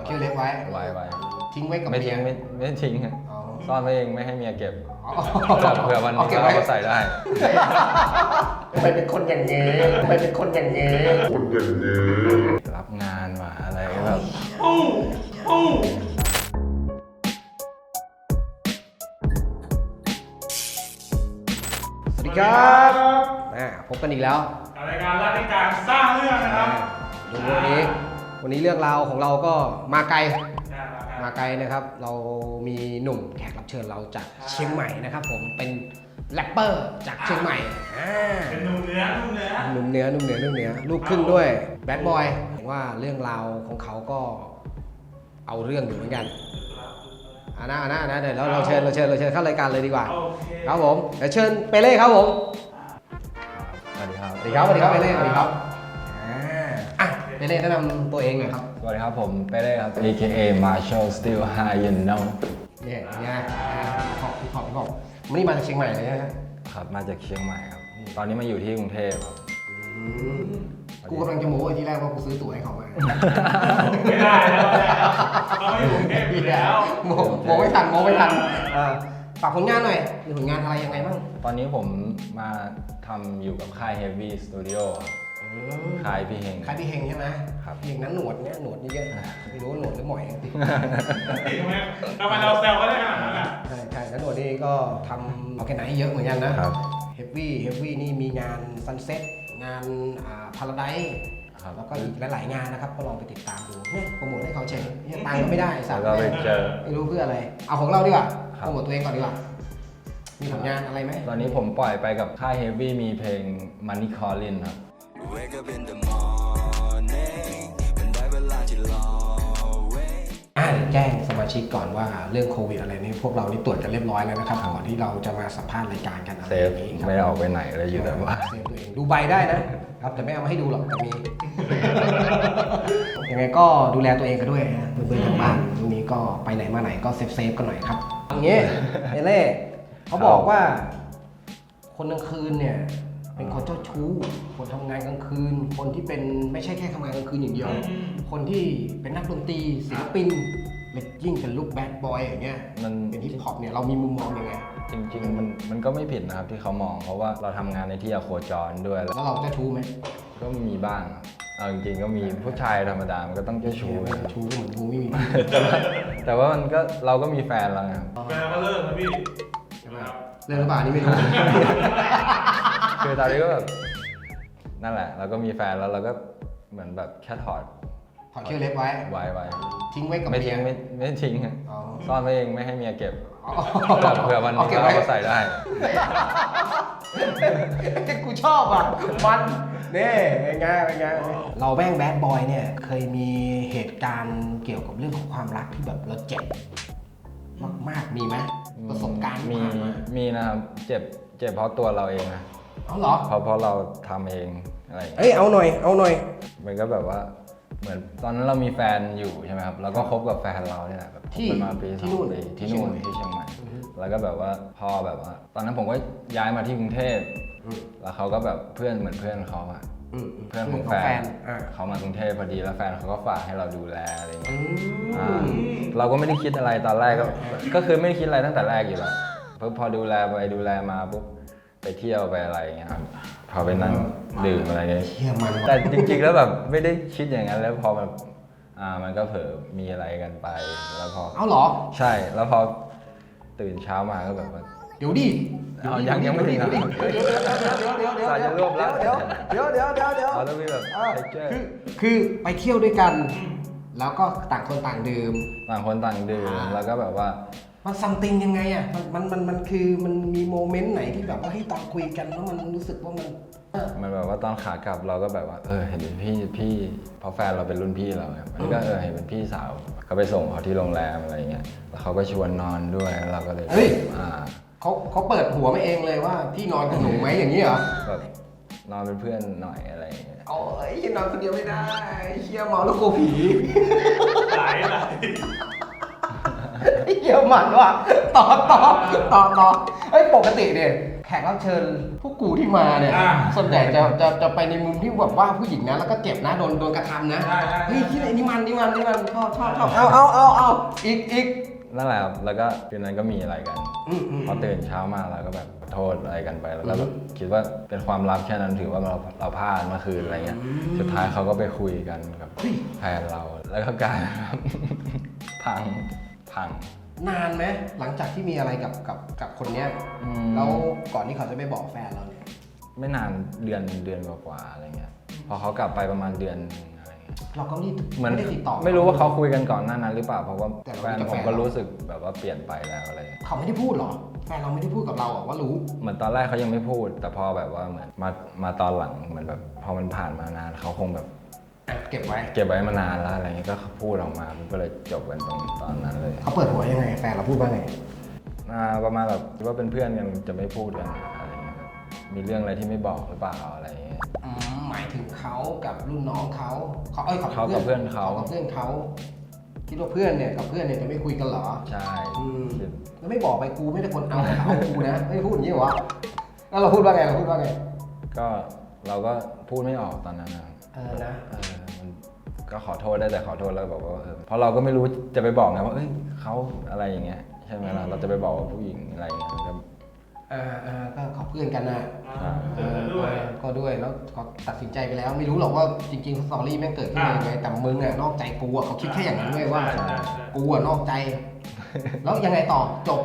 อดเขี้ยวเล็บไว้ ไว้ไว้ทิ้งไว้กับไม่เมีทิ้ยงไม่ไม่ทิ้งอะอ๋อซ่อนไว้เองไม่ให้เมียเก็บอ๋อเผื่อวันหนึเอางเก็บเราไว้ก็ใส่ได้ ทำไมเป็นคนอย่างนี้ทำไมเป็นคนอย่างนี้รับงานมาอะไรก็แบบสวัสดีครับอ่าพบกันอีกแล้ว กับรายการรัฐการสร้างเรื่องนะครับดูวันนี้ วันนี้เรื่องราวของเราก็มาไกลมามาไกลนะครับ เรามีหนุ่มแขกรับเชิญเราจากเชียงใหม่นะครับ ผมเป็นแรปเปอร์จากเชียงใหม่อ่าเป็นหนุ่มเนื้อหนุ่มเนื้อหนุ่มเหนื้อหนุ่มเหนือหนุ่มเหนือลูกครึ่งด้วยแบดบอยผมว่าเรื่องราวของเขาก็เอาเรื่องอยู่เหมือนกันอ่านะอ่านะอ่านะเดี๋ยวเราเราเชิญเราเชิญเราเชิญเข้ารายการเลยดีกว่าโอเคครับผมเดี๋ยวเชิญเปเล่ครับผมสวัสดีครับสวัสดีครับสวัสดีครับเปเล่สวัสดีครับอ่า อะเปเล่แนะนำตัวเองหน่อยครับสวัสดีครับผมเป้เล่ครับ AKA Marshall Still High you know เนี่ยเนี่ยขอบขอบขอบวันนี้มาจากเชียงใหม่เลยใช่ไหมครับมาจากเชียงใหม่ครับ ตอนนี้มาอยู่ที่กรุงเทพครับอืมกูกำลังจะโม้ไอ้ที่แรกว่ากูซื้อตั๋วให้เขามาไม่ได้แล้วไม่ได้แล้วเราไม่อยู่กรุงเทพอยู่แล้วโมโมไม่ทันโมไม่ทันเออฝากผลงานหน่อยมีผลงานอะไรยังไงบ้าง ตอนนี้ผมมาทำอยู่กับค่าย Heavy Studio ครับค่ายพี่เฮงใครพี่เฮงใช่ไหมครับพี่เฮงนั้นหนวดเนี่ยหนวดเยอะๆไม่รู้ว่าหนวดหรือหมอยทำไมทำไมเราแซวก็ได้ขนาดนั้นอะใช่ใช่นั้นหนวดนี่ก็ทำเอาแค่ไหนเยอะเหมือนกันนะครับ เฮฟวี่เฮฟวี่นี่มีงานซันเซ็ตงานอ่าพาราไดครับแล้วก็อีกหลาย ๆ งานนะครับ ก็ลองไปติดตามดูเนี่ยโปรโมทให้เขาเฉยเนี่ยตังค์ก็ไม่ได้สัแล้วตว์ก็ไปเจอ ไม่รู้เพื่ออะไร เอาของเราดีกว่าครับ โปรโมทตัวเองก่อนดีกว่า มีผลงานอะไรไหมตอนนี้ผมปล่อยไปกับค่าย Heavy มีเพลง Money Calling ครับ Wake up in the morning มันได้เวลาที่รอเว้ยอ่าเดี๋ยวแจ้งสมาชิกก่อนว่าเรื่องโควิดอะไรนี่พวกเรานี่ตรวจกันเรียบร้อยแล้วนะครับก่อนที่เราจะมาสัมภาษณ์รายการกันอะไรเซอฟย่างนี้ครับไม่ได้ออกไปไหนเลยอยู่แต่ว่าเซฟตัวเองดูใบได้นะครับแต่ไม่เอามาให้ดูหรอกแต่มี ยังไงก็ดูแลตัวเองกันด้วยนะเพื่อนๆทางบ้านตรงนี้ก็ไปไหนมาไหนก็เซฟเซฟๆกันหน่อยครับอย่างนี้เอเล่เขาบอกว่า คนกลางคืนเนี่ย เป็นคนเจ้าชู้ คนทำงานกลางคืน คนที่เป็นไม่ใช่แค่ทำงานกลางคืนอย่างเดียวคนที่เป็นนักดนตรีศิลปินหรือยิ่งเป็นลูกแบดบอยอย่างเงี้ยมัน เป็นฮิปฮอปเนี่ยเรามีมุมมองยังไง จริงๆมันมันก็ไม่ผิดนะครับที่เขามองเพราะว่าเราทำงานในที่อโคจรด้วยแล้วแล้วเราเจ้าชู้ไหมก็มีบ้างครับเอาจริงๆก็มีผู้ชายธรรมดามันก็ต้องเจ้าชู้ไม่เจ้าชู้ก็เหมือนกูไม่มี แต่ว่าแต่ว่ามันก็เราก็มีแฟนแล้วไงครับแฟนก็เลิกนะพี่ ใช่ไหมเรื่องหรือเปล่านี่ไม่รู้ คือตอนนี้ก็แบบนั่นแหละ เราก็มีแฟนแล้วเราก็เหมือนแบบแค่ถอดถอดเขี้ยวเล็บไว้ ไว้ไว้ทิ้งไว้กับไม่เมีทิ้ย งไม่ไม่ทิ้งอะอ๋อ ซ่อนไว้เองไม่ให้เมียเก็บอ๋อเผื่อวันหนึเอางเก็บเราไว้ก็ใส่ได้ กูชอบอะ มันนี่เป็นไงเป็นไงเราแม่งแบดบอยเนี่ย เคยมีเหตุการณ์เกี่ยวกับเรื่องของความรักที่แบบเราเจ็บมากๆมีไหมประสบการณ์ที่มีผ่านมามีนะครับเจ็บเจ็บเพราะตัวเราเองนะ เอาเหรอ เพราะเพราะเราทำเองอะไรอย่างเงี้ยเอ้ยเอาหน่อยเอาหน่อย มันก็แบบว่าเหมือนตอนนั้นเรามีแฟนอยู่ใช่ไหมครับแล้วก็คบกับแฟนเราเนี่ยแหละแบบคบที่กันมาปีสที่องนู่นปีที่นู่นที่ที่เชีเชียยงงใหใหม่ม่แล้วก็แบบว่าพอแบบว่า ตอนนั้นผมก็ย้ายมาที่กรุงเทพอืมแล้วเขาก็แบบเพื่อนเหมือนเพื่อนเขาอะอืมเพื่อนของแฟนอะ เขามากรุงเทพพอดีแล้วแฟนเขาก็ฝากให้เราดูแลอะไรอย่างอืเงี้ยมอ่าเราก็ไม่ได้คิดอะไรตอนแรกก็ ก็คือไม่ได้คิดอะไรตั้งแต่แรกอยู่แล้วพอพอดูแลไปดูแลมาปุ๊บ ไปเที่ยวไปอะไรอย่างเงี้ยครับพอไปนั่งดื่มอะไรเงี้ยเชี่ยมันว่ะแต่จริงๆ แล้วแบบไม่ได้คิดอย่างนั้นแล้วพอแบบอ่ามันก็เผลอมีอะไรกันไป แล้วพอเอาเหรอ ใช่แล้วพอตื่นเช้ามาก็แบบว่าเดี๋ยวดิเอายังยังไม่ถึงเดี๋ยวดิเดี๋ยวเดี๋ยวเดี๋ยวเดี๋ยวเดี๋ยวสายจะรวบแล้วเดี๋ยวเดี๋ยวเดี๋ยวเดี๋ยวเดี๋ยวเอาแล้วมีแบบเออเท็กเจอร์คือคือไปเที่ยวด้วยกัน แล้วก็ต่างคนต่างดื่มต่างคนต่างดื่มอ่าแล้วก็แบบว่า มันซัมติงยังไงอะมันมันมันมันคือมันมีโมเมนต์ไหนที่แบบว่าให้ยตอนคุยกันแล้วมันรู้สึกว่ามันเออ มันแบบว่าตอนขากลับเราก็แบบว่า เออเห็นเป็นพี่พี่เพราะแฟนเราเป็นรุ่นพี่เราไงมันก็เออเห็นเป็นพี่สาวเขาไปส่งเขาที่โรงแรมอะไรเงี้ยแล้วเขาก็ชวนนอนด้วยแล้วเราก็เลยเฮ้ย อ่าเขาเขาเปิดหัวมาเองเลยว่าพี่นอนกับหนูไหมอย่างนี้เหรอแบบนอนเป็นเพื่อนหน่อยอะไรเงี้ยโอ้ยนอนคนเดียวไม่ได้เชี่ยเมาแล้วกลัวผี หลายหลาย เยี่ยมันว่ะต่อต่อต่อต่อเฮ้ยปกติเนี่ยแผแขกรับเชิญพวกกูที่มาเนี่ยอ่าส่วนใหญ่จะจะจะไปในมุมที่แบบว่าผู้หญิงนะแล้วก็เจ็บนะโดนโดนกระทำนะใช่ใช่ เฮ้ยคิดอะไรนี่มันนี่มันนี่มันชอบชอบชอบเอาเอาเอาเอาอีกอีก นั่นแหละครับแล้วก็คืนนั้นก็มีอะไรกัน อืมอืม พอตื่นเช้ามาเราก็แบบโทษอะไรกันไป แล้วก็แบบคิดว่าเป็นความลับแค่นั้นถือว่าเราเราพลาดเมื่อคืนอะไรเงี้ย สุดท้ายเขาก็ไปคุยกันกับเฮ้ยแฟนเรา แล้วก็กลายเป็นแบบพัง พัง นานไหมหลังจากที่มีอะไรกับกับกับคนเนี้ยอืม แล้วก่อนที่เขาจะไปบอกแฟนเราเนี่ยไม่นานเดือนเดือนกว่าๆอะไรเงี้ยพอเขากลับไปประมาณเดือนหนึงอะไรเงี้ยเราก็รีบเหมือนไม่ได้ติดต่อ ไม่รู้ว่าเขาคุยกันก่อนหน้านั้นหรือเปล่าเพราะว่าแต่เราแฟนรู้จักผมแฟนก็เรารู้รู้สึกแบบว่าเปลี่ยนไปแล้วอะไรเงี้ยเขาไม่ได้พูดเหรอ แฟนเราไม่ได้พูดกับเราเหรอว่ารู้ เหมือนตอนแรกเขายังไม่พูด แต่พอแบบว่าเหมือนมามาตอนหลังเหมือนแบบพอมันผ่านมานานเขาคงแบบ เก็บไว้เก็บไว้มานานแล้วอะไรเงี้ยก็พูดออกมามันก็เลยจบกันตรงตอนนั้นเลยเขาเปิดหัวยังไงแฟนเราพูดว่าไงอ่าประมาณแบบคิดว่าเป็นเพื่อนกันจะไม่พูดกันอะไรเงี้ยแบบมีเรื่องอะไรที่ไม่บอกหรือเปล่าอะไรเงี้ย อืมหมายถึงเขากับรุ่นน้องเขาเขาเอ้ยเขากับเพื่อนเขา กับเพื่อนเขาคิดว่าเพื่อนเนี่ยกับเพื่อนเนี่ยจะไม่คุยกันเหรอ ใช่อืม คิดแล้วไม่บอกไปกูไม่ได้คนเอาแต่เอากูนะไม่พูดอย่างนี้เหรอวะแล้วเราพูดว่าไงเราพูดว่าไงก็เราก็พูดไม่ออกตอนนั้นนะเออนะเออ มันก็ขอโทษได้แต่ขอโทษแล้วบอกว่าเออเพราะเราก็ไม่รู้จะไปบอกไงว่าเอ้ยเขาอะไรอย่างเงี้ยใช่ไหมล่ะเราจะไปบอกว่าผู้หญิงอะไรอย่างเงี้ยมันก็อ่าอ่าก็เขาเพื่อนกันนะอ่าเจอกันด้วยก็ด้วยแล้วก็ตัดสินใจไปแล้ว ไม่รู้หรอกว่าจริงๆสตอรี่แม่งเกิดขึ้นมายังไงแต่มึงอะนอกใจกูอะเขาคิดแค่อย่างนั้นเลยว่าใช่ใช่กูอะนอกใจ แล้วยังไงต่อจบ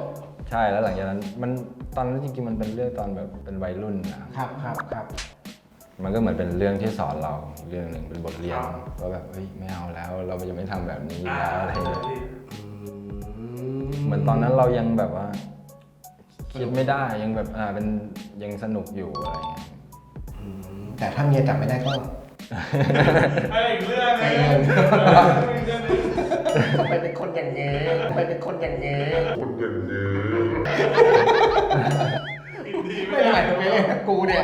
ใช่แล้วหลังจากนั้นมันตอนนั้นจริงๆมันเป็นเรื่องตอนแบบเป็นวัยรุ่นนะครับครับครับ มันก็เหมือนเป็นเรื่องที่สอนเราเรื่องหนึ่งเป็นบทเรียนว่าแบบเฮ้ยไม่เอาแล้ว เราจะไม่ทำแบบนี้อ่าแล้วอะไรอย่างเงี้ยอืเหมือนตอนนั้นเรายังแบบว่าคิดไม่ได้ยังแบบอ่าเป็นยังสนุกอยู่อะไรเงี้ยอืมแต่ถ้าเมียจับไม่ได้ก็ไอ้อีกเรื่องหนึงเอออีกเรื่องหนึงทำไมเป็นคนอย่างนี้ทำไมเป็นคนอย่างนี้กินดีไม่ไม่ได้ได้ทำไมเล่นกับกูเนี่ย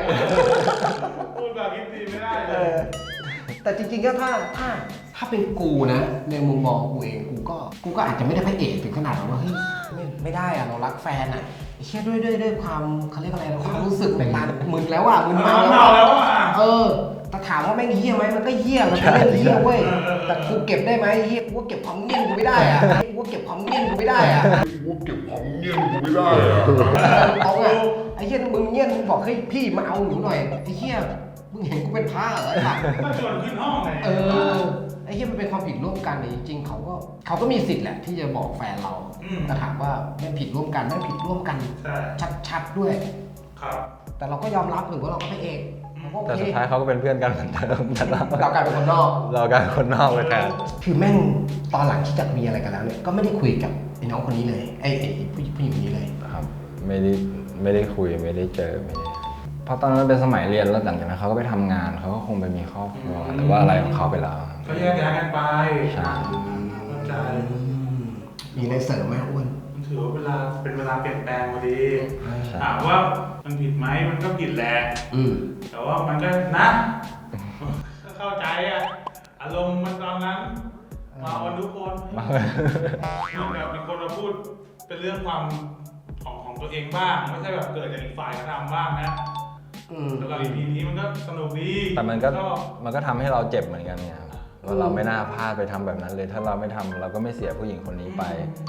แต่จริงๆก็ถ้าถ้าถ้าเป็นกูนะ ในมุมมองกูเองกูก็กูก็อาจจะไม่ได้พระเอกถึงขนาดแบบว่าเฮ้ยไม่ไม่ได้อะเรารักแฟนอะไอ้เชื่อด้วยด้วยด้วยความเขาเรียกอะไรนะความรู้สึกในการมึนแล้วอะมึนเมาเมาแล้วแล้วอะอะเออแต่ถามว่าแม่งเฮี้ยไหมมันก็เฮี้ยมันก็เล่นเฮี้ยเว้ยแต่กูเก็บได้ไหมเฮี้ยกูก็เก็บความเงียบกูไม่ได้อะกูก็เก็บความเงียบกูไม่ได้อะกูเก็บของเงียบกูไม่ได้อะเอาอะไอ้เฮี้ยมึงเงียบมึงบอกเฮ้ยพี่มาเอาหนูหน่อยไอ้เฮี้ย มึงเห็นกูเป็นพระเหรอไอ้สัตว์ก็ชวนขึ้นห้องไงเออไอ้เหี้ยมันเป็นความผิดร่วมกันเนี่ยจริงๆเขาก็เขาก็มีสิทธิ์แหละที่จะบอกแฟนเราอืมแต่ถามว่าไม่ผิดร่วมกันไม่ผิดร่วมกัน ใช่ชัดๆด้วย ครับ แต่เราก็ยอมรับหรือว่าเราก็ไม่เอกเราก็โอแต่เคสุดท้ายเขาก็เป็นเพื่อนกันเหมือนเดิมแต่เราเรากลายเป็นคนนอก เรากลายเป็นคนนอกไปแทนคือแม่งตอนหลังที่จะมีอะไรกันแล้วเนี่ยก็ไม่ได้คุยกับไอ้น้องคนนี้เลยไอ้ไอ้ผู้หญิงผู้หญิงคนนี้เลยครับ ไม่ได้ไม่ได้คุยไม่ได้เจอไม่ได้ เพราะตอนนั้นเป็นสมัยเรียนแล้วหลังจากนั้นเขาก็ไปทำงานเขาก็คงไปมีครอบครัวหรือว่าอะไรของเขาไปแล้วก็แยกย้ายกันไปใช่เข้าใจมีอะไรเสริมไหมอ้วน มันถือว่าเวลาเป็นเวลาเปลี่ยนแปลงพอดีใช่ถามว่ามันผิดไหมมันก็ผิดแหละ อืมแต่ว่ามันก็นะก็เข้าใจอะอารมณ์มันตอนนั้นมาวันทุกคนมันแบบมีคนมาพูดเป็นเรื่องความของของตัวเองบ้าง ไม่ใช่แบบเกิดจากอีกฝ่ายก็ทำบ้างนะ อืม สำหรับอีพีนี้มันก็สนุกดีแต่มันก็ชอบมันก็ทำให้เราเจ็บเหมือนกันไงครับว่าเราไม่น่าพลาดไปทำแบบนั้นเลย ถ้าเราไม่ทำเราก็ไม่เสียผู้หญิงคนนี้ไป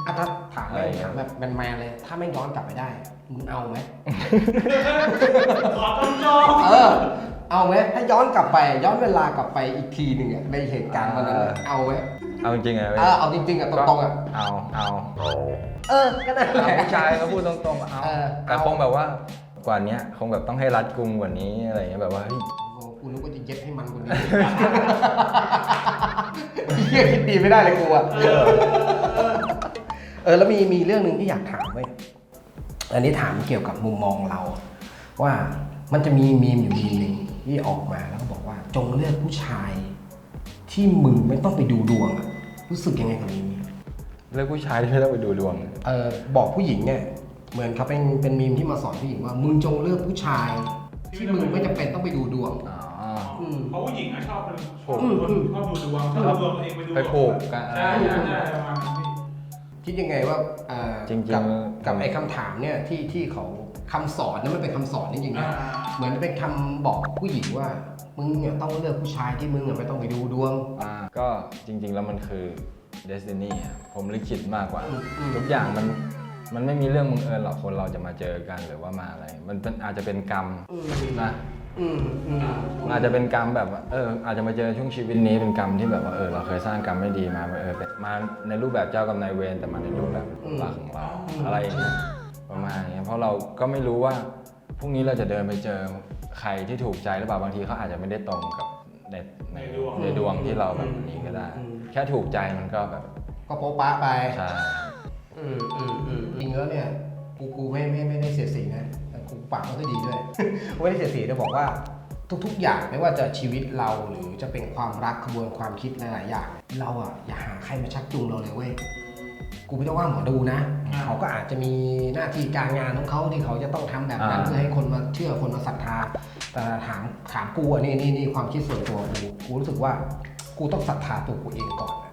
อะถ้าถามอะไรอย่างเงี้ถายมแบบแมนๆเลย ถ้าไม่ย้อนกลับไปได้ มึงเอาไหม ขอต้องจองเออ เอาไหมถ้าย้อนกลับไป ย้อนเวลากลับไปอีกทีหนึ่งอะในเหตุการณ์วันนั้นอะเอาไหมเอาจริงๆไงเออเอาจริงๆอะตรงๆอะเอาเอาเอาเออก็นั่นแหเอาละ ผู้ชายเขาพูดตรงๆเอาเออแต่คงแบบว่า กว่านี้คงแบบต้องให้รัดกุมกว่านี้อะไรอย่างเงี้ยแบบว่าเฮ้ยโอ้กูนึกว่าจะเย็ดให้มันคนเดียวเฮียคิดดีไม่ได้เลยกูอะเออแล้วมีมีเรื่องหนึ่งที่อยากถามเว้ยอันนี้ถามเกี่ยวกับมุมมองเรา ว่ามันจะมีมีมอยู่มีมหนึ่งที่ออกมาแล้วก็บอกว่าจงเลือกผู้ชาย ที่มึงไม่ต้องไปดูดวงอะรู้สึกยังไงกับมีมนี้เลือกผู้ชายที่ไม่ต้องไปดูดวง เออบอกผู้หญิงเนี่ย เหมือนเขาเป็นเป็นมีมที่มาสอนผู้หญิงว่ามึงจงเลือกผู้ชาย ที่มึงไม่จำเป็นต้องไปดูดวง อ๋อ อืม เพราะผู้หญิงอะชอบเป็นชอบอืมคนชอบดูดวงชอบเอาดวงตัวเองไปดูไปผูกกันใช่ใช่ใช่ประมาณนั้นพี่ คิดยังไงว่าอ่าจริงๆ กับกับผมไอ้คำถามเนี่ยที่ที่เขาคำสอนนะมันเป็นคำสอนจริงๆอ่านะเหมือนเป็นคำบอกผู้หญิงว่า มึงเนี่ยต้องเลือกผู้ชายที่มึงอะไม่ต้องไปดูดวง อ่าก็จริงๆแล้วมันคือ destiny อะผมลิขิตมากกว่า อืมอืม ทุกอย่างมัน มันไม่มีเรื่องบังเอิญหรอกคนเราจะมาเจอกันหรือว่ามาอะไร มันเป็นอาจจะเป็นกรรมอืมนะอืมอืมมันอาจจะเป็นกรรมแบบว่าเอออาจจะมาเจอช่วงชีวิตนี้เป็นกรรมที่แบบว่าเออเราเคยสร้างกรรมไม่ดีมาเออเป็นมาในรูปแบบเจ้ากรรมนายเวรแต่มาในรูปแบบรักของเราอะไรอย่างเงี้ยประมาณอย่างเงี้ยเพราะเราก็ไม่รู้ว่าพรุ่งนี้เราจะเดินไปเจอใครที่ถูกใจหรือเปล่าบางทีเขาอาจจะไม่ได้ตรงกับในในในดวง ในดวงที่เราแบบนี้ก็ได้ แค่ถูกใจมันก็แบบก็โป๊ะปะไป ใช่ อืมอืมอืมจริงแล้วเนี่ยกูกูไม่ไม่ไม่ได้เสียสีนะแต่กูปากมันก็ดีด้วย ไม่ได้เสียสีจะบอกว่าทุก ๆ อย่างไม่ว่าจะชีวิตเราหรือจะเป็นความรักขบวนความคิดหลายๆอย่าง เราอะอย่าหาใครมาชักจูงเราเลยเว้ยกูไม่ต้องว่าหมอดูนะ อ่า เขาก็อาจจะมีหน้าที่การงานของเขาที่เขาจะต้องทำแบบนั้นอ่า เพื่อให้คนมาเชื่อคนมาศรัทธา แต่ถามถามกูอะนี่นี่นี่ความคิดส่วนตัวกูกูรู้สึกว่ากูต้องศรัทธาตัวกูเองก่อนอะ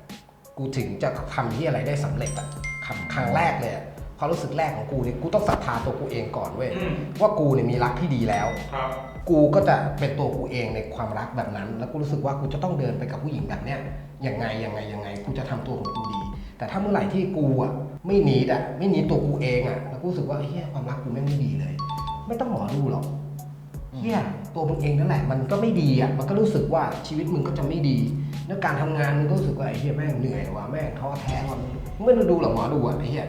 กูถึงจะทำที่อะไรได้สำเร็จอะ ครั้งครั้งแรกเลยอะความรู้สึกแรกของกูเนี่ยกูต้องศรัทธาตัวกูเองก่อนเว้ยอืม ว่ากูเนี่ยมีรักที่ดีแล้ว ครับ กูก็จะเป็นตัวกูเองในความรักแบบนั้น แล้วกูรู้สึกว่ากูจะต้องเดินไปกับผู้หญิงแบบเนี้ยยังไงยังไงยังไง กูจะทำตัวของกูดี แต่ถ้าเมื่อไหร่ที่กูอะไม่หนีดอะไม่หนีตัวกูเองอะแล้วกูรู้สึกว่าเฮียความรักกูแม่งไม่ดีเลย ไม่ต้องหมอดูหรอกเฮียตัวมึงเองนั่นแหละ มันก็ไม่ดีอะมันก็รู้สึกว่าชีวิตมึงก็จะไม่ดี แล้วการทำงานมึงก็รู้สึกว่าไอ้เฮียแม่งเหนื่อยว่ะแม่งท้อแท้ว่ะมึงไม่ต้องดูหรอกหมอดูอะไอ้เฮีย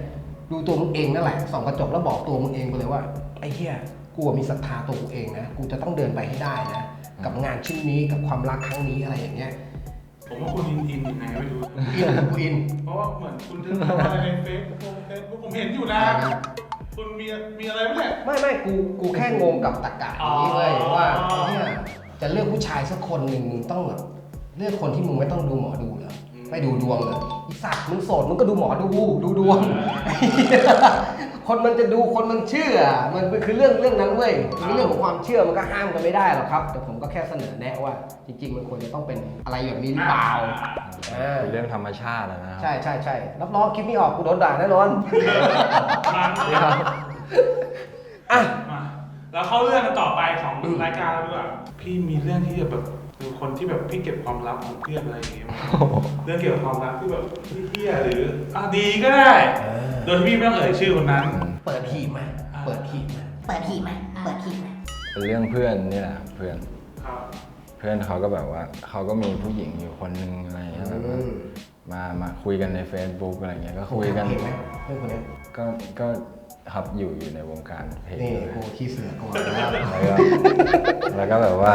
ดูตัวมึงเองนั่นแหละส่องกระจกแล้วบอกตัวมึงเองไปเลยว่าไอ้เฮียกูอะมีศรัทธาตัวกูเองนะกูจะต้องเดินไปให้ได้นะกับงานชิ้นนี้กับความรักครั้งนี้อะไรอย่างเงี้ยผมว่าคุณอินอินยังไงไม่รู้อินกูอิน เพราะว่าเหมือนคุณจะทำอะไรในเฟซบุ๊กเฟซบุ๊กผมเห็นอยู่นะ คุณมีมีอะไรไหมเนี่ยไม่ไม่กูกูแค่งงกับตะกะนี้เว้ยอ๋อว่าไอ้เนี่ยจะเลือกผู้ชายสักคนหนึ่งมึงต้องแบบ เลือกคนที่มึงไม่ต้องดูหมอดูเหรอไม่ดูดวงเหรอไอีสัตว์มึงโสดมึงก็ดูหมอดูดูดวง คนมันจะดูคนมันเชื่อ มันคือเรื่องเรื่องนั้นเว้ยเรื่องของความเชื่อมันก็ห้ามกันไม่ได้หรอกครับ แต่ผมก็แค่เสนอแนะว่า จริง ๆ มันควรจะต้องเป็นอะไรแบบนี้หรือเปล่าอ่าเป็นเรื่องธรรมชาติอะนะครัใช่ใช่ใช่รับรองคลิปนี้ออกกูโดนด่าแน่นอนมาอะมาแล้วเข้าเรื่องกันต่อไปของรายการเราดีกว่าพี่มีเรื่องที่จะแบบ คือคนที่แบบพี่เก็บความลับของเพื่อนอะไรอย่างเงี้ยมาเรื่องเกี่ยวกับความรักที่แบบพี่เที่ยหรืออะดีก็ได้ โดยที่พี่ไม่ต้องเอ่ยชื่อคนนั้น เปิดหีบไหมเปิดหีบไหมเปิดหีบไหมเปิดหีบไหมเป็นเรื่องเพื่อนนี่แหละเพื่อนครับเพื่อนเขาก็แบบว่าเขาก็มีผู้หญิงอยู่คนนึงอะไรอย่างเงี้ยแบบว่ามามาคุยกันใน Facebook อะไรเงี้ยก็คุยกันเห็นไหมเพื่อนคนนี้ก็ก็ครับอยู่อยู่ในวงการเพลงนี่เลยกูที่เสือก่อนแล้วก็แล้วก็แบบว่า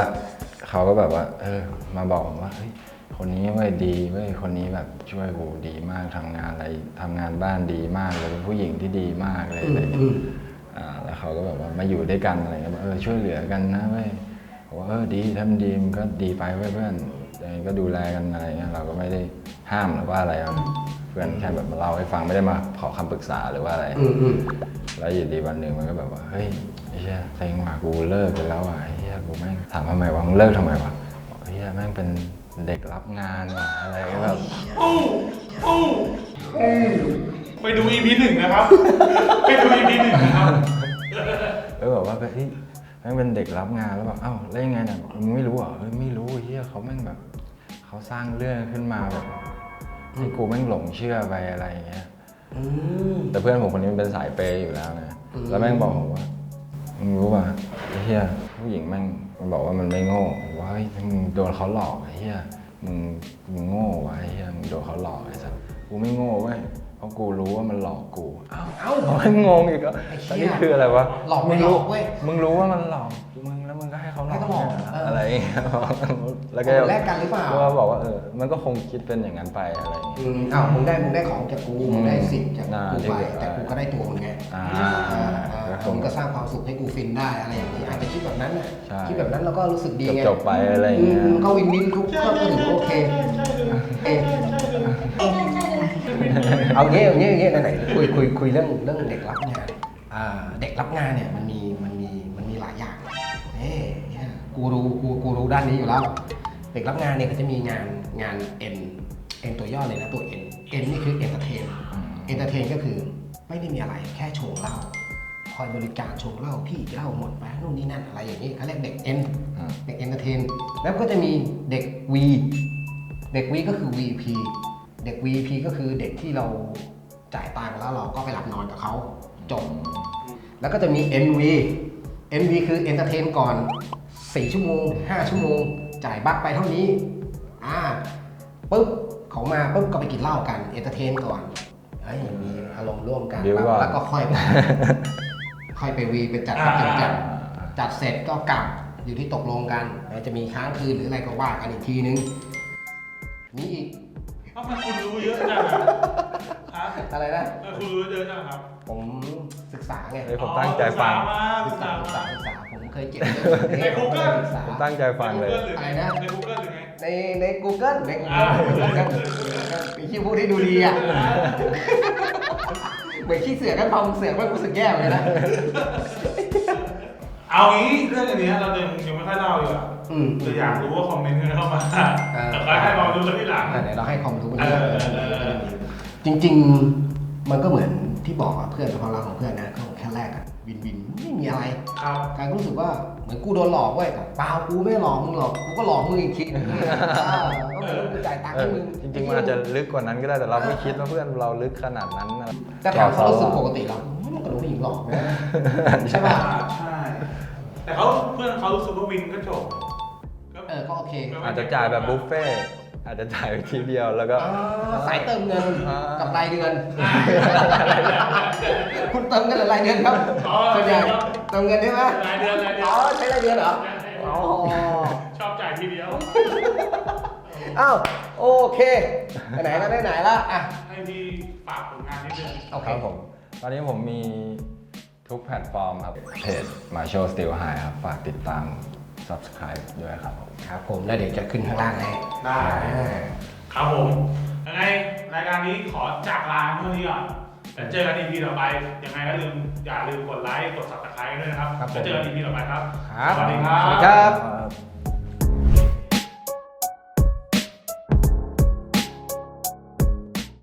เขาก็แบบว่า เออ มาบอกผมว่าเฮ้ยคนนี้เว้ยดีเว้ยคนนี้แบบช่วยกูดีมากทำงานอะไรทำงานบ้านดีมากเลยเป็นผู้หญิงที่ดีมากเลยอะไรอย่างเงี้ยอ่าแล้วเขาก็แบบว่ามาอยู่ด้วยกันอะไรเงี้ยบอกเออช่วยเหลือกันนะเว้ยบอกว่าเออดีถ้ามันดีมันก็ดีไปเว้ยเพื่อนยังไงก็ดูแลกันอะไรเงี้ยเราก็ไม่ได้ห้ามหรือว่าอะไรหรอกเพื่อนแค่แบบมาเล่าให้ฟังไม่ได้มาขอคำปรึกษาหรือว่าอะไรอืมอืมแล้วอยู่ดีวันหนึ่งมันก็แบบว่าเฮ้ยไอ้เหี้ยเซ็งว่ะกูเลิกไปแล้วอะไอ้เหี้ย กูแม่งถามทำไมวะมึงเลิกทำไมวะบอกไอ้เหี้ยแม่งเป็นเด็กรับงานว่ะอะไรก็แบบอู้อู้อู้ไปดู EP หนึ่งนะครับ ไปดู EP หนึ่งนะครับแล้วแบบว่าเฮ้ยแม่งเป็นเด็กรับงานแล้วแบบเอ้าแล้วยังไงเนี่ยบอกมึงไม่รู้เหรอเฮ้ยไม่รู้ไอ้เหี้ยเขาแม่งแบบเขาสร้างเรื่องขึ้นมาแบบให้กูแม่งหลงเชื่อไปอะไรอย่างเงี้ยอืมแต่เพื่อนผมคนนี้มันเป็นสายเปย์อยู่แล้วนะอืมแล้วแม่งบอกผมว่ามึงรู้ป่ะไอ้เหี้ย ผู้หญิงแม่งมันบอกว่ามันไม่โง่ผมว่าเฮ้ยมึงโดนเขาหลอกไอ้เหี้ยมึงมึงโง่วะไอ้เหี้ยมึงโดนเขาหลอกไอ้สัสกูไม่โง่เว้ยเพราะกูรู้ว่ามันหลอกกูอ้าวเอ้าเขาไม่งงอีกแล้วไอ้เหี้ย นี่คืออะไรวะหลอกไม่มึงรู้หลอกเว้ยมึงรู้ว่ามันหลอกมึง แล้วมึงก็ให้เขาหลให้อกเขาหลอกเนี่ยเออออะไรอย่างเงี้ยแล้วก็เอาไปแลกกันหรือเปล่า ก็บอกว่าเออมันก็คงคิดเป็นอย่างนั้นไปอะไรอย่างเงี้ย อืมอ้าวมึงได้มึงได้ของจากกูมึงได้สิ่งจากอ่ากูที่ไปเหลือแต่กูก็ได้ตัวมึงไงอ่าอ่าอ่าแล้วคงมึงก็สร้างความสุขให้กูฟินได้อะไรอย่างนี้อาจจะคิดแบบนั้นน่ะใช่ คิดแบบนั้นแล้วก็รู้สึกดีไงจบๆไปอะไรอย่างเงี้ยมก็วินวินทุกก็ถือว่าโอเคเอะเอางี้เอางี้เอางี้ไหนๆคุยคุยคุยเรื่องเรื่องเด็กรับงานอ่าเด็กรับงานเนี่ยมันมีมันมีมัน กูรู้กูกูรู้ด้านนี้อยู่แล้ว เด็กรับงานเนี่ยเขาจะมีงานงาน N N ตัวย่อเลยนะตัว N N นี่คือ entertain entertain ก็คือไม่ได้มีอะไรแค่โชว์เหล้าพคอยบริการชงเหล้าพี่เหล้าหมดไปนู่นนี่นั่นอะไรอย่างนี้เขาเรียกเด็กเอ็นอืมเด็กเอนเตอร์เทนแล้วก็จะมีเด็ก V เด็ก V ก็คือ VP เด็ก VP ก็คือเด็กที่เราจ่ายตังค์แล้วเราก็ไปหลับนอนกับเขาจบแล้วก็จะมี NV NV คือเอนเตอร์เทนก่อน 4 ชั่วโมง 5 ชั่วโมง จ่ายบัคไปเท่านี้ อ่าปุ๊บเขามาปุ๊บก็ไปกินเหล้ากันเอนเตอร์เทนก่อนเอ้ยมีอารมณ์ร่วมกันบิ้วก่อน แล้วก็ค่อยไป ค่อยไปวีไปจัดจัดจัดจัดเสร็จก็กลับอยู่ที่ตกลงกันแล้วจะมีค้างคืนหรืออะไรก็ว่ากันอีกทีนึงมีอีกทำไมคุณรู้เยอะจังอะฮะอะไรนะเออคุณรู้เยอะจังครับผมศึกษาไง เฮ้ยผมตั้งใจฟังอ๋อศึศึกกษาษามาศึศึกกษาษาศึกษาผม เคยเก็บเรื่องนี้ใน Google ศึกษา ผมตั้งใจฟังเลย อะไรนะ ใน Google หรือไง ในใน Google ในอ่า Google มีที่พูดให้ดูดีอะเหมือนขี้เสือกกันพอมึงเสือกมันรู้สึกแย่เลยนะ เอางี้เรื่องอันเนี้ยเรายังยังไม่ค่อยเล่าอยู่อะอืมแต่อยากรู้ว่าคอมเมนต์กันเข้ามาเออแต่ก็ให้ความรู้กันที่หลัง อะเดี๋ยวเราให้ความรู้กันเอเรื่อเออเออ จริง ๆ มันก็เหมือนที่บอกอะเพื่อนความรักของเพื่อนนะก็แค่แรกอะ วินวินไม่มีอะไรครับการรู้สึกว่าเหมือนกูโดนหลอกเว้ยแต่เปล่ากูไม่หลอกมึงหรอกกูก็หลอกมึงอีกทีนึงอ่าก็เหมือนว่ากูจ่ายตังค์เอให้อมึงจริงๆมันอาจจะลึกกว่านั้นก็ได้แต่เราไม่คิดว่าเพื่อนเราลึกขนาดนั้นนะแต่ถามเขารู้สึกปกติเรามันก็โดนผู้หญิงหลอกนะใช่ป่ะใช่แต่เขาเพื่อนเขารู้สึกว่าวินก็จบก็เออก็โอเค อาจจะจ่ายแบบบุฟเฟ่ต์ อาจจะจ่ายไปทีเดียวแล้วก็อ่าสายเติมเงินอ่ากั กับรายเดือน คุณเติมเงินหรือรายเดือนครับอ๋อส่วนใหญ่เติมเงินใช่ไหมรายเดือนรายเดือน อ๋อใช้รายเดือนเหรออ๋อชอบจ่ายทีเดียว อ้าวโอเคไหนๆก็ได้ไหนละอะ ให้พี่ฝากผลงานนิดนึงโอเค ครับผม ตอนนี้ผมมีทุกแพลตฟอร์มครับ เพจ Marshall Steel High ครับ ฝากติดตาม subscribe ด้วยครับผม ครับผมแล้วเดี๋ยวจะขึ้นข้างล่างให้ได้อ่าครับผมยังไงรายการนี้ขอจากลาเท่านี้ก่อนแล้วเจอกัน EP ต่อไปยังไงก็ลืมอย่าลืมกดไลค์กด subscribe กันด้วยนะครับครับผม แล้วเจอกัน EP ต่อไปครับ ครับสวัสดีครัสวัสดีบครับครับ